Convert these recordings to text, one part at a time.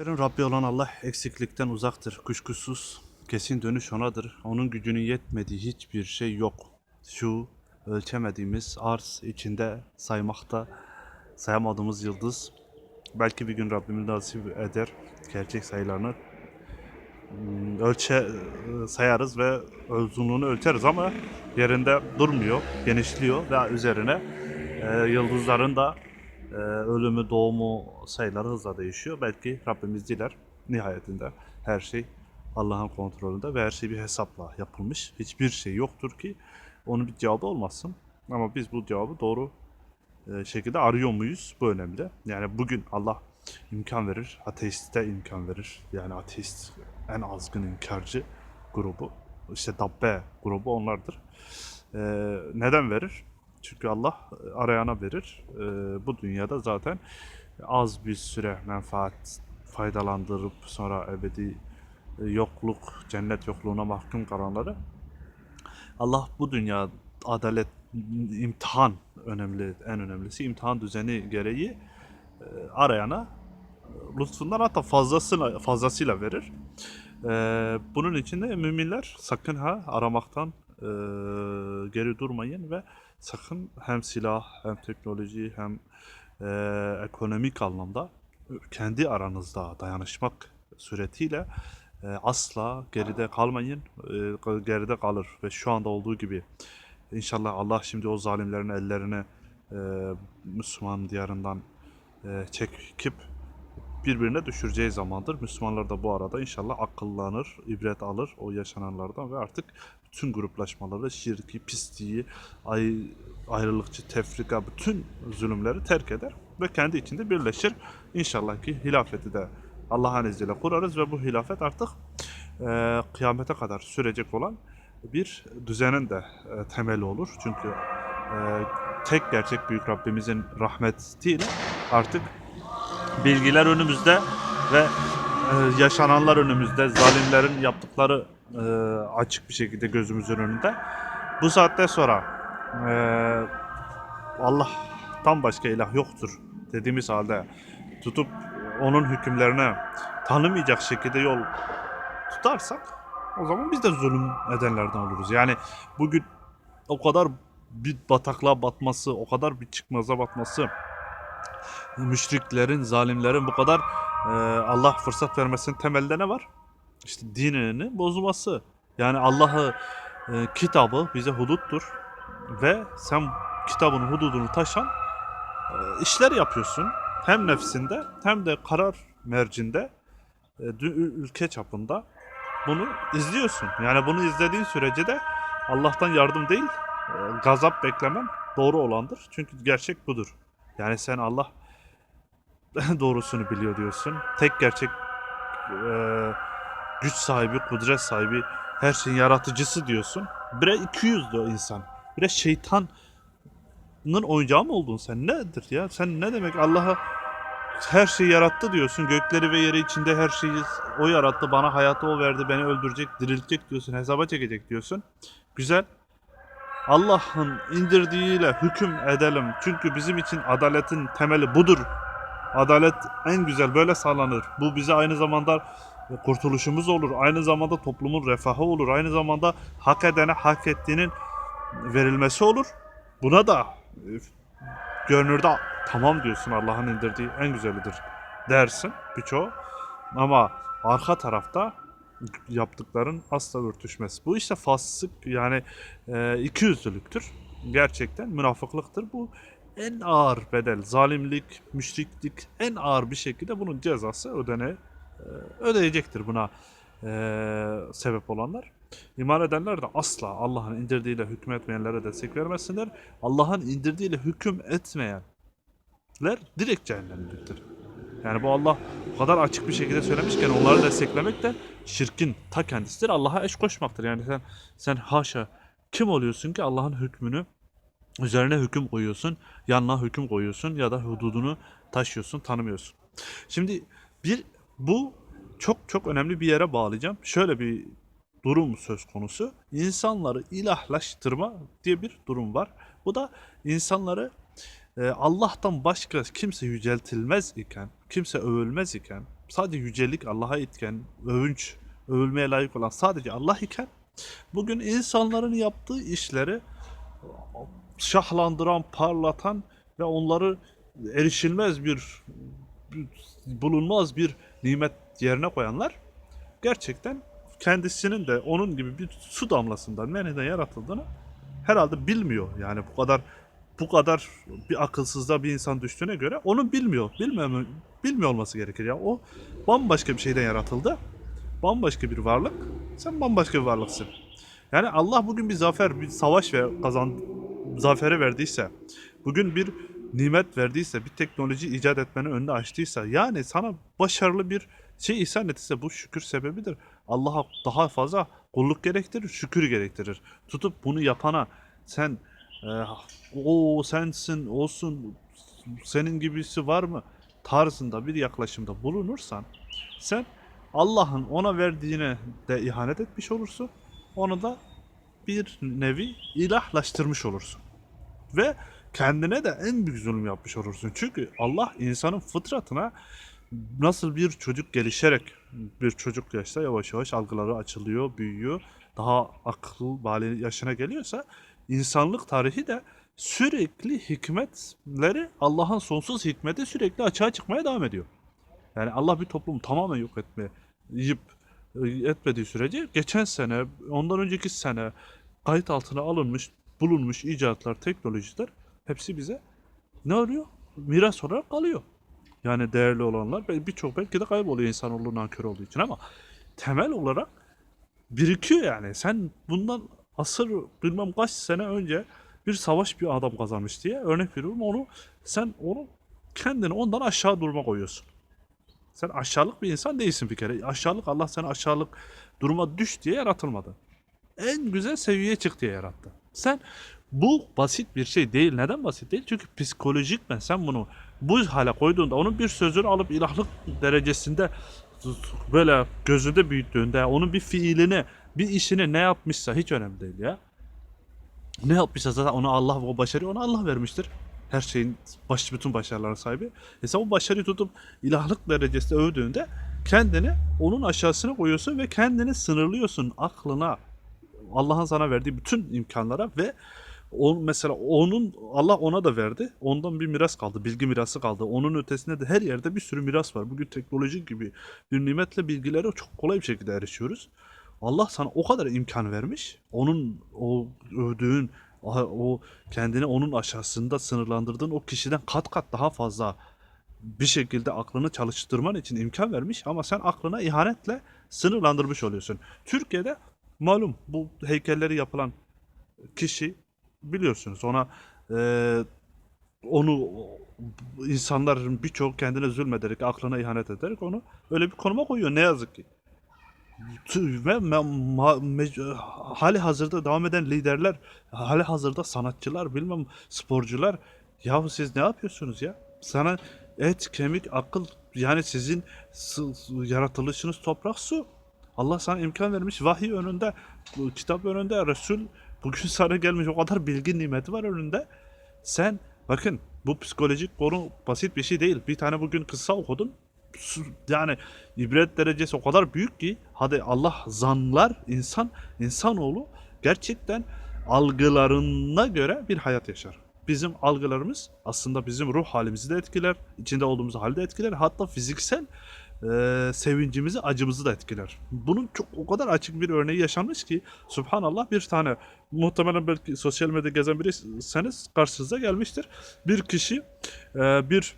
Rabbi olan Allah eksiklikten uzaktır, kuşkusuz. Kesin dönüş onadır. Onun gücünün yetmediği hiçbir şey yok. Şu ölçemediğimiz arz içinde saymakta sayamadığımız yıldız. Belki bir gün Rabbimiz nasip eder gerçek sayılarını hmm, ölçe sayarız ve uzunluğunu ölçeriz ama yerinde durmuyor, genişliyor ve üzerine e, yıldızların da e, ölümü, doğumu sayıları hızla değişiyor. Belki Rabbimiz diler. Nihayetinde her şey Allah'ın kontrolünde ve her şey bir hesapla yapılmış. Hiçbir şey yoktur ki onun bir cevabı olmasın. Ama biz bu cevabı doğru e, şekilde arıyor muyuz? Bu önemli. Yani bugün Allah imkan verir, ateiste imkan verir. Yani ateist en azgın inkarcı grubu. İşte Dabbe grubu onlardır. E, neden verir? Çünkü Allah arayana verir. E, bu dünyada zaten az bir süre menfaat faydalandırıp sonra ebedi e, yokluk, cennet yokluğuna mahkum kalanları Allah bu dünya adalet, imtihan önemli, en önemlisi imtihan düzeni gereği e, arayana e, lütfundan hatta fazlasıyla, fazlasıyla verir. E, bunun için de müminler sakın ha aramaktan e, geri durmayın ve sakın hem silah hem teknoloji hem e, ekonomik anlamda kendi aranızda dayanışmak suretiyle e, asla geride kalmayın. E, geride kalır ve şu anda olduğu gibi inşallah Allah şimdi o zalimlerin ellerini e, Müslüman diyarından e, çekip birbirine düşüreceği zamandır. Müslümanlar da bu arada inşallah akıllanır, ibret alır o yaşananlardan ve artık bütün gruplaşmaları, şirki, pisliği, ay, ayrılıkçı, tefrika, bütün zulümleri terk eder ve kendi içinde birleşir. İnşallah ki hilafeti de Allah'ın izniyle kurarız ve bu hilafet artık e, kıyamete kadar sürecek olan bir düzenin de e, temeli olur. Çünkü e, tek gerçek büyük Rabbimizin rahmetiyle artık bilgiler önümüzde ve e, yaşananlar önümüzde, zalimlerin yaptıkları e, açık bir şekilde gözümüzün önünde. Bu saatte sonra e, Allah'tan başka ilah yoktur dediğimiz halde tutup onun hükümlerine tanımayacak şekilde yol tutarsak o zaman biz de zulüm edenlerden oluruz. Yani bugün o kadar bir bataklığa batması, o kadar bir çıkmaza batması, müşriklerin, zalimlerin bu kadar e, Allah fırsat vermesinin temelde ne var? İşte dinini bozulması. Yani Allah'ı e, kitabı bize huduttur ve sen kitabın hududunu taşan e, işler yapıyorsun. Hem nefsinde hem de karar mercinde e, ülke çapında bunu izliyorsun. Yani bunu izlediğin sürece de Allah'tan yardım değil, e, gazap beklemen doğru olandır. Çünkü gerçek budur. Yani sen Allah doğrusunu biliyor diyorsun. Tek gerçek e, güç sahibi, kudret sahibi, her şeyin yaratıcısı diyorsun. Bire 200 o insan. Bire şeytanın oyuncağı mı oldun sen? Nedir ya? Sen ne demek Allah'a her şeyi yarattı diyorsun. Gökleri ve yeri içinde her şeyi o yarattı. Bana hayatı o verdi. Beni öldürecek, diriltecek diyorsun. Hesaba çekecek diyorsun. Güzel. Allah'ın indirdiğiyle hüküm edelim. Çünkü bizim için adaletin temeli budur. Adalet en güzel böyle sağlanır. Bu bize aynı zamanda kurtuluşumuz olur. Aynı zamanda toplumun refahı olur. Aynı zamanda hak edene hak ettiğinin verilmesi olur. Buna da e, görünürde tamam diyorsun Allah'ın indirdiği en güzelidir dersin birçoğu. Ama arka tarafta yaptıkların asla örtüşmez. Bu işte fasık yani e, ikiyüzlülüktür. Gerçekten münafıklıktır. Bu en ağır bedel, zalimlik, müşriklik en ağır bir şekilde bunun cezası ödene e, ödeyecektir buna e, sebep olanlar. İman edenler de asla Allah'ın indirdiğiyle hükmetmeyenlere destek vermesinler. Allah'ın indirdiğiyle hüküm etmeyenler direkt cehennemliktir. Yani bu Allah o kadar açık bir şekilde söylemişken onları desteklemek de şirkin ta kendisidir. Allah'a eş koşmaktır. Yani sen sen haşa kim oluyorsun ki Allah'ın hükmünü üzerine hüküm koyuyorsun, yanına hüküm koyuyorsun ya da hududunu taşıyorsun, tanımıyorsun. Şimdi bir bu çok çok önemli bir yere bağlayacağım. Şöyle bir durum söz konusu. İnsanları ilahlaştırma diye bir durum var. Bu da insanları e, Allah'tan başka kimse yüceltilmez iken, kimse övülmez iken, sadece yücelik Allah'a itken, övünç, övülmeye layık olan sadece Allah iken bugün insanların yaptığı işleri şahlandıran, parlatan ve onları erişilmez bir- bulunmaz bir nimet yerine koyanlar gerçekten kendisinin de onun gibi bir su damlasından meniden yaratıldığını herhalde bilmiyor. Yani bu kadar bu kadar bir akılsızda bir insan düştüğüne göre onu bilmiyor. Bilmiyor, bilmiyor olması gerekir. Ya o bambaşka bir şeyden yaratıldı. Bambaşka bir varlık. Sen bambaşka bir varlıksın. Yani Allah bugün bir zafer, bir savaş ve kazan zaferi verdiyse, bugün bir nimet verdiyse, bir teknoloji icat etmenin önünü açtıysa, yani sana başarılı bir şey ihsan ettiyse bu şükür sebebidir. Allah'a daha fazla kulluk gerektirir, şükür gerektirir. Tutup bunu yapana sen e, o sensin, olsun, senin gibisi var mı tarzında bir yaklaşımda bulunursan sen Allah'ın ona verdiğine de ihanet etmiş olursun. Onu da bir nevi ilahlaştırmış olursun. Ve kendine de en büyük zulüm yapmış olursun. Çünkü Allah insanın fıtratına nasıl bir çocuk gelişerek bir çocuk yaşta yavaş yavaş algıları açılıyor, büyüyor. Daha akıl bali yaşına geliyorsa insanlık tarihi de sürekli hikmetleri Allah'ın sonsuz hikmeti sürekli açığa çıkmaya devam ediyor. Yani Allah bir toplumu tamamen yok etmeye yiyip e, etmediği sürece geçen sene, ondan önceki sene kayıt altına alınmış, bulunmuş icatlar, teknolojiler hepsi bize ne oluyor? Miras olarak kalıyor. Yani değerli olanlar birçok belki de kayboluyor insanoğlu nankör olduğu için ama temel olarak birikiyor yani. Sen bundan asır bilmem kaç sene önce bir savaş bir adam kazanmış diye örnek veriyorum onu sen onu kendini ondan aşağı duruma koyuyorsun. Sen aşağılık bir insan değilsin bir kere. Aşağılık Allah seni aşağılık duruma düş diye yaratılmadı. En güzel seviyeye çık diye yarattı. Sen bu basit bir şey değil. Neden basit değil? Çünkü psikolojik ben sen bunu bu hale koyduğunda onun bir sözünü alıp ilahlık derecesinde böyle gözünde büyüttüğünde onun bir fiilini bir işini ne yapmışsa hiç önemli değil ya. Ne yapmışsa zaten ona Allah o başarıyı ona Allah vermiştir. Her şeyin baş, bütün başarıların sahibi. E sen o başarıyı tutup ilahlık derecesinde övdüğünde kendini onun aşağısına koyuyorsun ve kendini sınırlıyorsun aklına. Allah'ın sana verdiği bütün imkanlara ve on, mesela onun Allah ona da verdi. Ondan bir miras kaldı. Bilgi mirası kaldı. Onun ötesinde de her yerde bir sürü miras var. Bugün teknoloji gibi bir nimetle bilgilere çok kolay bir şekilde erişiyoruz. Allah sana o kadar imkan vermiş. Onun o övdüğün o kendini onun aşağısında sınırlandırdığın o kişiden kat kat daha fazla bir şekilde aklını çalıştırman için imkan vermiş ama sen aklına ihanetle sınırlandırmış oluyorsun. Türkiye'de malum bu heykelleri yapılan kişi biliyorsunuz ona eee, onu insanların birçok kendine zulmederek aklına ihanet ederek onu öyle bir konuma koyuyor ne yazık ki. Ve hali hazırda devam eden liderler, hali hazırda sanatçılar, bilmem sporcular. Yahu siz ne yapıyorsunuz ya? Sana et, kemik, akıl yani sizin yaratılışınız toprak su. Allah sana imkan vermiş. Vahiy önünde, kitap önünde, Resul bugün sana gelmiş o kadar bilgi nimeti var önünde. Sen bakın bu psikolojik konu basit bir şey değil. Bir tane bugün kıssa okudum. Yani ibret derecesi o kadar büyük ki hadi Allah zanlar insan insanoğlu gerçekten algılarına göre bir hayat yaşar. Bizim algılarımız aslında bizim ruh halimizi de etkiler, içinde olduğumuz halde etkiler, hatta fiziksel e, sevincimizi, acımızı da etkiler. Bunun çok o kadar açık bir örneği yaşanmış ki Subhanallah bir tane muhtemelen belki sosyal medyada gezen biriyseniz karşınıza gelmiştir. Bir kişi e, bir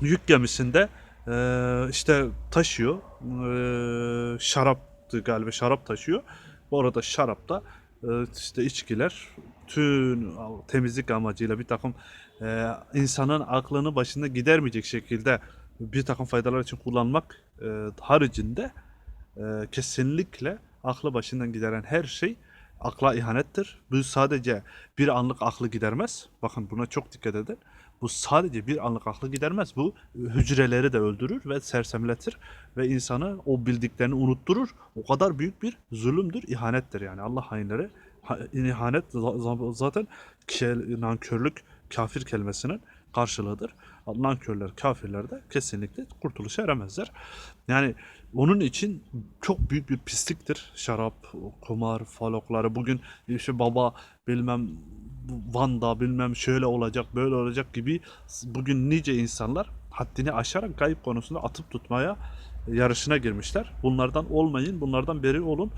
yük gemisinde e, işte taşıyor. E, şaraptı galiba şarap taşıyor. Bu arada şarapta e, işte içkiler tüm temizlik amacıyla bir takım e, insanın aklını başında gidermeyecek şekilde bir takım faydalar için kullanmak e, haricinde e, kesinlikle aklı başından gideren her şey akla ihanettir. Bu sadece bir anlık aklı gidermez. Bakın buna çok dikkat edin. Bu sadece bir anlık aklı gidermez. Bu hücreleri de öldürür ve sersemletir ve insanı o bildiklerini unutturur. O kadar büyük bir zulümdür, ihanettir yani. Allah hainleri ha- ihanet za- za- zaten nankörlük, kafir kelimesinin karşılığıdır. Nankörler, kafirler de kesinlikle kurtuluşa eremezler. Yani onun için çok büyük bir pisliktir. Şarap, kumar, falokları. Bugün işte baba bilmem Van'da bilmem şöyle olacak böyle olacak gibi bugün nice insanlar haddini aşarak kayıp konusunda atıp tutmaya yarışına girmişler. Bunlardan olmayın, bunlardan beri olun.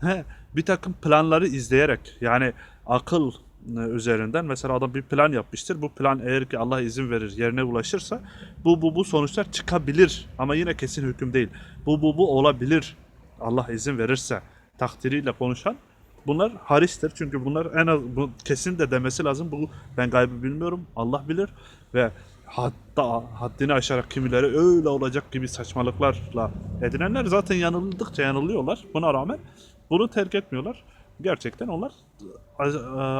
He, bir takım planları izleyerek yani akıl e, üzerinden mesela adam bir plan yapmıştır. Bu plan eğer ki Allah izin verir yerine ulaşırsa bu bu bu sonuçlar çıkabilir ama yine kesin hüküm değil. Bu bu bu olabilir. Allah izin verirse takdiriyle konuşan bunlar haristir. Çünkü bunlar en az bu kesin de demesi lazım. Bu ben gaybı bilmiyorum. Allah bilir ve hatta haddini aşarak kimileri öyle olacak gibi saçmalıklarla edinenler zaten yanıldıkça yanılıyorlar. Buna rağmen bunu terk etmiyorlar. Gerçekten onlar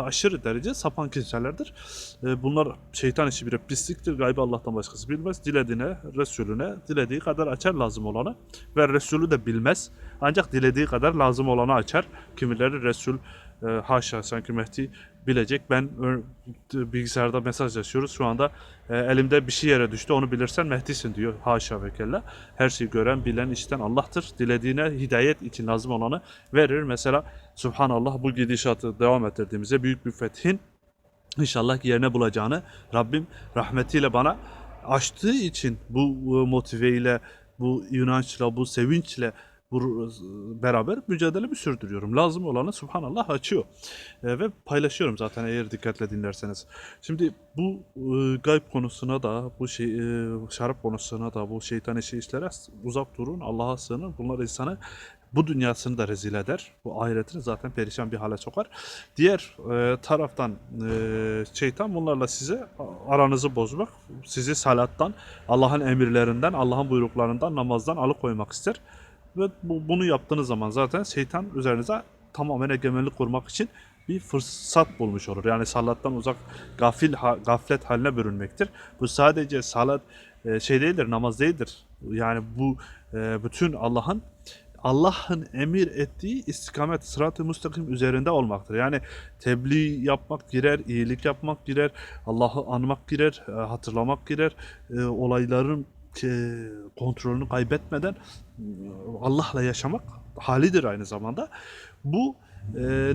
aşırı derece sapan kimselerdir. E, Bunlar şeytan işi bir pisliktir. Gaybı Allah'tan başkası bilmez. Dilediğine, Resulüne dilediği kadar açar lazım olanı. Ve Resulü de bilmez. Ancak dilediği kadar lazım olanı açar. Kimileri Resul e, haşa sanki Mehdi bilecek. Ben bilgisayarda mesaj yazıyoruz. Şu anda e, elimde bir şey yere düştü. Onu bilirsen Mehdi'sin diyor. Haşa ve kella. Her şeyi gören, bilen, işten Allah'tır. Dilediğine hidayet için lazım olanı verir. Mesela Subhanallah bu gidişatı devam ettirdiğimizde büyük bir fethin inşallah yerine bulacağını Rabbim rahmetiyle bana açtığı için bu e, motiveyle, bu inançla, bu sevinçle beraber mücadelemi sürdürüyorum. Lazım olanı Subhanallah açıyor. E, ve paylaşıyorum zaten eğer dikkatle dinlerseniz. Şimdi bu e, gayb konusuna da, bu şey e, şarap konusuna da, bu şeytan işi işlere uzak durun. Allah'a sığının. Bunlar insanı bu dünyasını da rezil eder. Bu ahiretini zaten perişan bir hale sokar. Diğer e, taraftan e, şeytan bunlarla size aranızı bozmak, sizi salattan, Allah'ın emirlerinden, Allah'ın buyruklarından, namazdan alıkoymak ister. Ve bu, bunu yaptığınız zaman zaten şeytan üzerinize tamamen egemenlik kurmak için bir fırsat bulmuş olur. Yani salattan uzak gafil ha- gaflet haline bürünmektir. Bu sadece salat e, şey değildir, namaz değildir. Yani bu e, bütün Allah'ın Allah'ın emir ettiği istikamet sırat-ı müstakim üzerinde olmaktır. Yani tebliğ yapmak girer, iyilik yapmak girer, Allah'ı anmak girer, e, hatırlamak girer, e, olayların kontrolünü kaybetmeden Allah'la yaşamak halidir aynı zamanda. Bu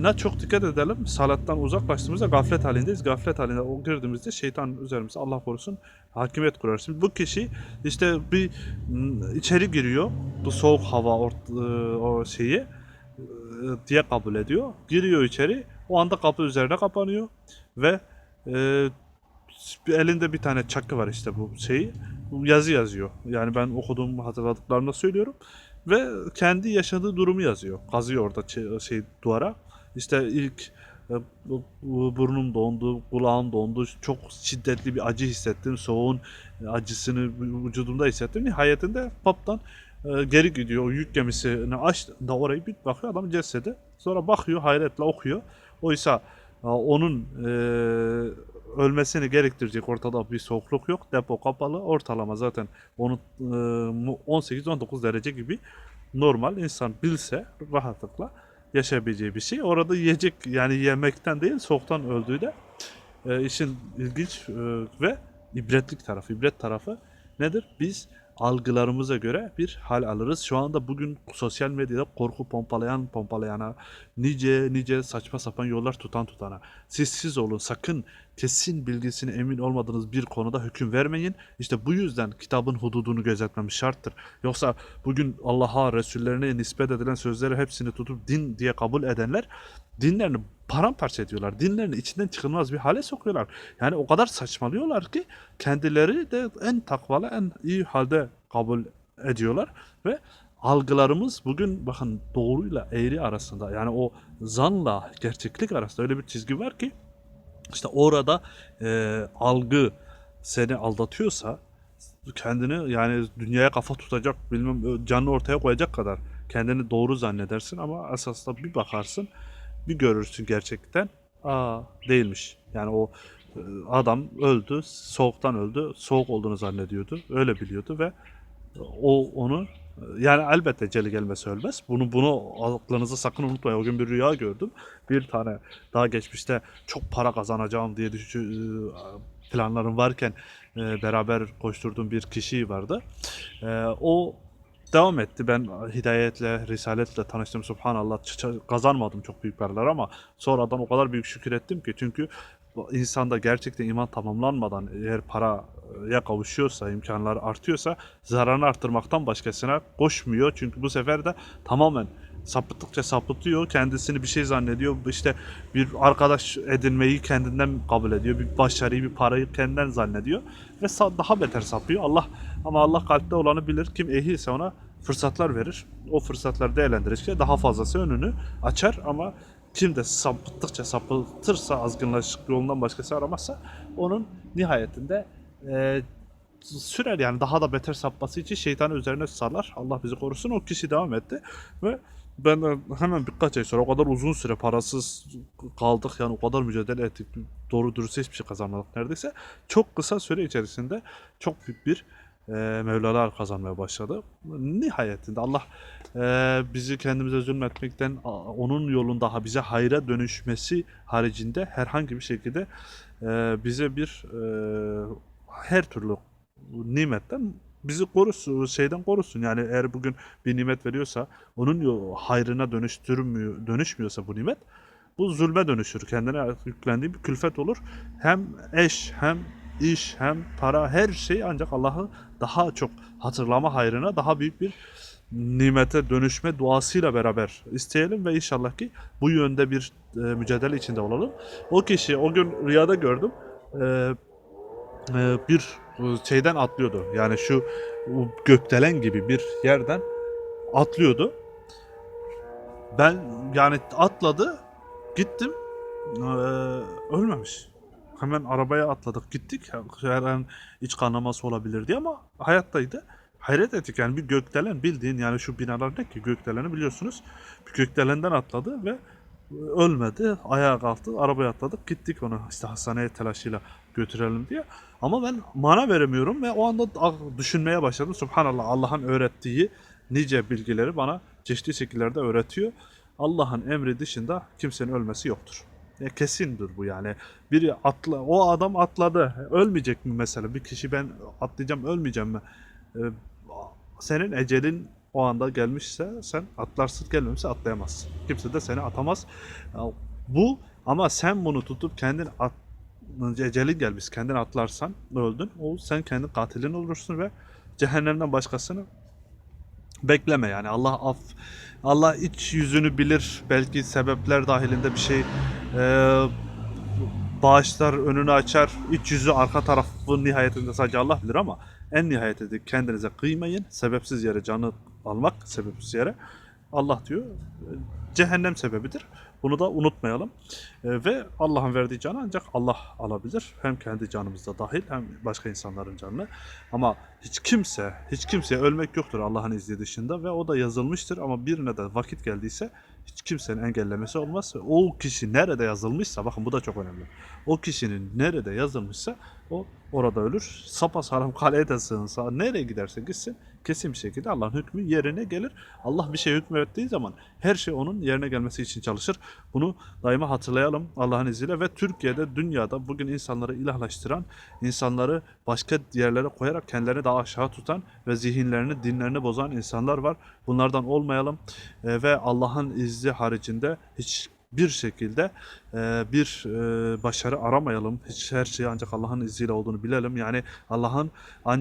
ne çok dikkat edelim. Salattan uzaklaştığımızda gaflet halindeyiz. Gaflet halinde o girdiğimizde şeytan üzerimize Allah korusun hakimiyet kurar. Şimdi bu kişi işte bir içeri giriyor. Bu soğuk hava ort, o şeyi diye kabul ediyor. Giriyor içeri. O anda kapı üzerine kapanıyor ve e, elinde bir tane çakı var işte bu şeyi. Yazı yazıyor. Yani ben okuduğum hatırladıklarımda söylüyorum. Ve kendi yaşadığı durumu yazıyor. Kazıyor orada şey duvara. İşte ilk e, bu- bu- burnum dondu, kulağım dondu. Çok şiddetli bir acı hissettim. Soğuğun acısını vücudumda hissettim. Nihayetinde paptan e, geri gidiyor. O yük gemisini açtığında orayı bir bakıyor adam cesedi. Sonra bakıyor hayretle okuyor. Oysa e, onun ölmesini gerektirecek ortada bir soğukluk yok. Depo kapalı. Ortalama zaten e, mu- 18-19 derece gibi normal insan bilse rahatlıkla yaşayabileceği bir şey. Orada yiyecek yani yemekten değil soğuktan öldüğü de e, işin ilginç e, ve ibretlik tarafı, ibret tarafı nedir? Biz algılarımıza göre bir hal alırız. Şu anda bugün sosyal medyada korku pompalayan pompalayana, nice nice saçma sapan yollar tutan tutana. Siz siz olun sakın kesin bilgisine emin olmadığınız bir konuda hüküm vermeyin. İşte bu yüzden kitabın hududunu gözetmemiz şarttır. Yoksa bugün Allah'a, Resullerine nispet edilen sözleri hepsini tutup din diye kabul edenler dinlerini paramparça ediyorlar. Dinlerini içinden çıkılmaz bir hale sokuyorlar. Yani o kadar saçmalıyorlar ki kendileri de en takvalı, en iyi halde kabul ediyorlar ve algılarımız bugün bakın doğruyla eğri arasında yani o zanla gerçeklik arasında öyle bir çizgi var ki işte orada e, algı seni aldatıyorsa kendini yani dünyaya kafa tutacak bilmem canını ortaya koyacak kadar kendini doğru zannedersin ama esasında bir bakarsın bir görürsün gerçekten aa değilmiş. Yani o e, adam öldü, soğuktan öldü, soğuk olduğunu zannediyordu, öyle biliyordu ve o onu yani elbette celi gelmesi ölmez. Bunu bunu aklınıza sakın unutmayın. O gün bir rüya gördüm. Bir tane daha geçmişte çok para kazanacağım diye düşü, planlarım varken e, beraber koşturduğum bir kişi vardı. E, o devam etti. Ben hidayetle, risaletle tanıştım. Subhanallah kazanmadım çok büyük paralar ama sonradan o kadar büyük şükür ettim ki çünkü insanda gerçekten iman tamamlanmadan eğer paraya kavuşuyorsa, imkanlar artıyorsa zararını arttırmaktan başkasına koşmuyor. Çünkü bu sefer de tamamen sapıttıkça sapıtıyor. Kendisini bir şey zannediyor. İşte bir arkadaş edinmeyi kendinden kabul ediyor. Bir başarıyı, bir parayı kendinden zannediyor. Ve daha beter sapıyor. Allah ama Allah kalpte olanı bilir. Kim ehilse ona fırsatlar verir. O fırsatları değerlendirirse daha fazlası önünü açar ama kim de sapıttıkça sapıtırsa azgınlaşık yolundan başkası aramazsa onun nihayetinde e, sürer yani daha da beter sapması için şeytanı üzerine sarlar. Allah bizi korusun. O kişi devam etti ve ben hemen birkaç ay sonra o kadar uzun süre parasız kaldık yani o kadar mücadele ettik. Doğru dürüst hiçbir şey kazanmadık neredeyse. Çok kısa süre içerisinde çok büyük bir e, Mevlalar kazanmaya başladı. Nihayetinde Allah e, bizi kendimize zulmetmekten onun yolunda bize hayra dönüşmesi haricinde herhangi bir şekilde e, bize bir e, her türlü nimetten bizi korusun, şeyden korusun. Yani eğer bugün bir nimet veriyorsa onun hayrına dönüştürmüyor, dönüşmüyorsa bu nimet bu zulme dönüşür. Kendine yüklendiği bir külfet olur. Hem eş hem iş hem para her şey ancak Allah'ı daha çok hatırlama hayrına daha büyük bir nimete dönüşme duasıyla beraber isteyelim ve inşallah ki bu yönde bir e, mücadele içinde olalım. O kişi o gün rüyada gördüm. E, e, bir şeyden atlıyordu. Yani şu gökdelen gibi bir yerden atlıyordu. Ben yani atladı. Gittim. Ee, ölmemiş. Hemen arabaya atladık gittik. Her an iç kanaması olabilir diye ama hayattaydı. Hayret ettik yani bir gökdelen bildiğin yani şu binalar ne ki gökdeleni biliyorsunuz. Bir gökdelenden atladı ve ölmedi. Ayağa kalktı. Arabaya atladık. Gittik onu işte hastaneye telaşıyla götürelim diye. Ama ben mana veremiyorum ve o anda düşünmeye başladım. Subhanallah Allah'ın öğrettiği nice bilgileri bana çeşitli şekillerde öğretiyor. Allah'ın emri dışında kimsenin ölmesi yoktur. Ya kesindir bu yani. Biri atla, o adam atladı. Ölmeyecek mi mesela? Bir kişi ben atlayacağım, ölmeyeceğim mi? Ee, senin ecelin o anda gelmişse sen atlarsın, gelmemişse atlayamazsın. Kimse de seni atamaz. Bu ama sen bunu tutup kendin at, ecelin gelmiş, kendin atlarsan öldün. O sen kendi katilin olursun ve cehennemden başkasını bekleme yani Allah af Allah iç yüzünü bilir belki sebepler dahilinde bir şey e, bağışlar önünü açar iç yüzü arka tarafı nihayetinde sadece Allah bilir ama en nihayetinde kendinize kıymayın. Sebepsiz yere canı almak sebepsiz yere Allah diyor. Cehennem sebebidir. Bunu da unutmayalım. E, ve Allah'ın verdiği canı ancak Allah alabilir. Hem kendi canımızda dahil hem başka insanların canını. Ama hiç kimse, hiç kimseye ölmek yoktur Allah'ın izni dışında ve o da yazılmıştır. Ama birine de vakit geldiyse hiç kimsenin engellemesi olmaz. O kişi nerede yazılmışsa, bakın bu da çok önemli. O kişinin nerede yazılmışsa o orada ölür. Sapasağlam kaleye de sığınsa, nereye giderse gitsin kesin bir şekilde Allah'ın hükmü yerine gelir. Allah bir şey hükmettiği zaman her şey onun yerine gelmesi için çalışır. Bunu daima hatırlayalım Allah'ın izniyle ve Türkiye'de, dünyada bugün insanları ilahlaştıran, insanları başka yerlere koyarak kendilerini daha aşağı tutan ve zihinlerini, dinlerini bozan insanlar var. Bunlardan olmayalım E, ve Allah'ın izni haricinde hiç bir şekilde e, bir e, başarı aramayalım. Hiç her şey ancak Allah'ın izniyle olduğunu bilelim. Yani Allah'ın